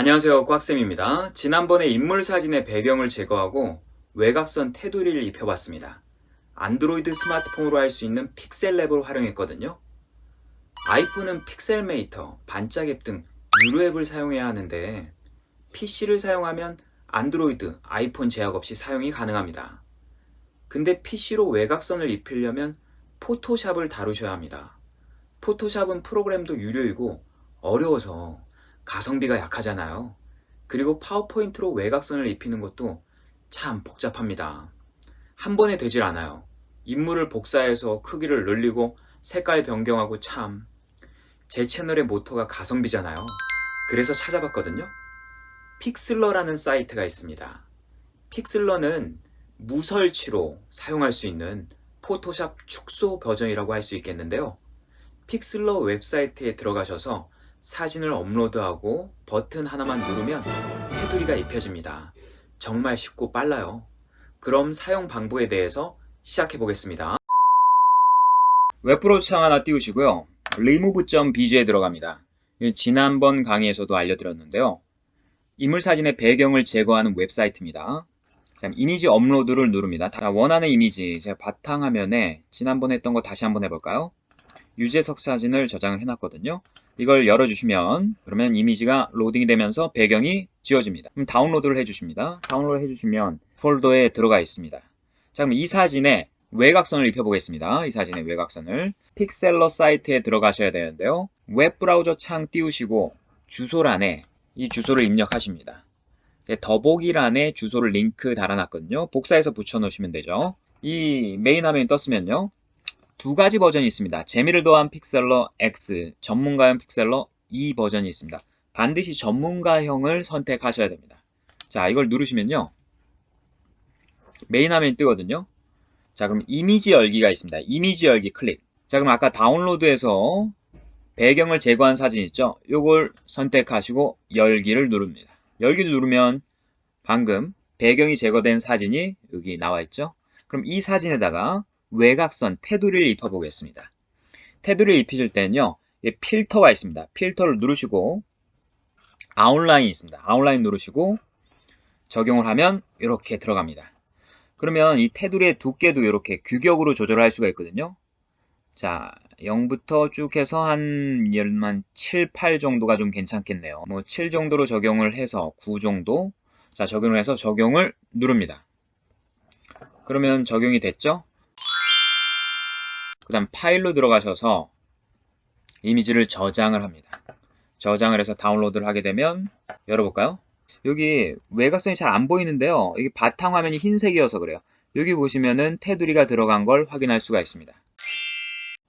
안녕하세요 꽉쌤입니다. 지난번에 인물 사진의 배경을 제거하고 외곽선 테두리를 입혀봤습니다. 안드로이드 스마트폰으로 할 수 있는 픽셀 랩을 활용했거든요. 아이폰은 픽셀메이터, 반짝앱 등 유료 앱을 사용해야 하는데 PC를 사용하면 안드로이드, 아이폰 제약 없이 사용이 가능합니다. 근데 PC로 외곽선을 입히려면 포토샵을 다루셔야 합니다. 포토샵은 프로그램도 유료이고 어려워서 가성비가 약하잖아요. 그리고 파워포인트로 외곽선을 입히는 것도 참 복잡합니다. 한 번에 되질 않아요. 인물을 복사해서 크기를 늘리고 색깔 변경하고 참. 제 채널의 모토가 가성비잖아요. 그래서 찾아봤거든요. 픽슬러라는 사이트가 있습니다. 픽슬러는 무설치로 사용할 수 있는 포토샵 축소 버전이라고 할 수 있겠는데요. 픽슬러 웹사이트에 들어가셔서 사진을 업로드하고 버튼 하나만 누르면 테두리가 입혀집니다. 정말 쉽고 빨라요. 그럼 사용 방법에 대해서 시작해 보겠습니다. 웹브로우 창 하나 띄우시고요. remove.bg에 들어갑니다. 이 지난번 강의에서도 알려드렸는데요. 인물 사진의 배경을 제거하는 웹사이트입니다. 자, 이미지 업로드를 누릅니다. 자, 원하는 이미지, 제가 바탕화면에 지난번에 했던 거 다시 한번 해볼까요? 유재석 사진을 저장을 해놨거든요. 이걸 열어주시면 그러면 이미지가 로딩이 되면서 배경이 지워집니다. 그럼 다운로드를 해주십니다. 다운로드 해주시면 폴더에 들어가 있습니다. 자 그럼 이 사진에 외곽선을 입혀보겠습니다. 이 사진의 외곽선을 픽셀러 사이트에 들어가셔야 되는데요. 웹 브라우저 창 띄우시고 주소란에 이 주소를 입력하십니다. 네, 더보기란에 주소를 링크 달아놨거든요. 복사해서 붙여놓으시면 되죠. 이 메인 화면이 떴으면요. 두 가지 버전이 있습니다. 재미를 더한 픽셀러 X, 전문가용 픽셀러 E 버전이 있습니다. 반드시 전문가형을 선택하셔야 됩니다. 자, 이걸 누르시면요. 메인 화면이 뜨거든요. 자, 그럼 이미지 열기가 있습니다. 이미지 열기 클릭. 자, 그럼 아까 다운로드해서 배경을 제거한 사진 있죠? 요걸 선택하시고 열기를 누릅니다. 열기를 누르면 방금 배경이 제거된 사진이 여기 나와 있죠? 그럼 이 사진에다가 외곽선 테두리를 입혀보겠습니다. 테두리를 입히실 때는요, 필터가 있습니다. 필터를 누르시고 아웃라인 있습니다. 아웃라인 누르시고 적용을 하면 이렇게 들어갑니다. 그러면 이 테두리의 두께도 이렇게 규격으로 조절할 수가 있거든요. 자, 0부터 쭉 해서 한, 한 7, 8 정도가 좀 괜찮겠네요. 뭐 7 정도로 적용을 해서 9 정도. 자, 적용을 해서 적용을 누릅니다. 그러면 적용이 됐죠? 그 다음 파일로 들어가셔서 이미지를 저장을 합니다. 저장을 해서 다운로드를 하게 되면 열어볼까요? 여기 외곽선이 잘 안 보이는데요. 여기 바탕화면이 흰색이어서 그래요. 여기 보시면은 테두리가 들어간 걸 확인할 수가 있습니다.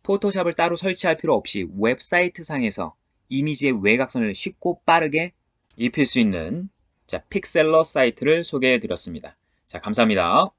포토샵을 따로 설치할 필요 없이 웹사이트 상에서 이미지의 외곽선을 쉽고 빠르게 입힐 수 있는 자, 픽셀러 사이트를 소개해 드렸습니다. 자, 감사합니다.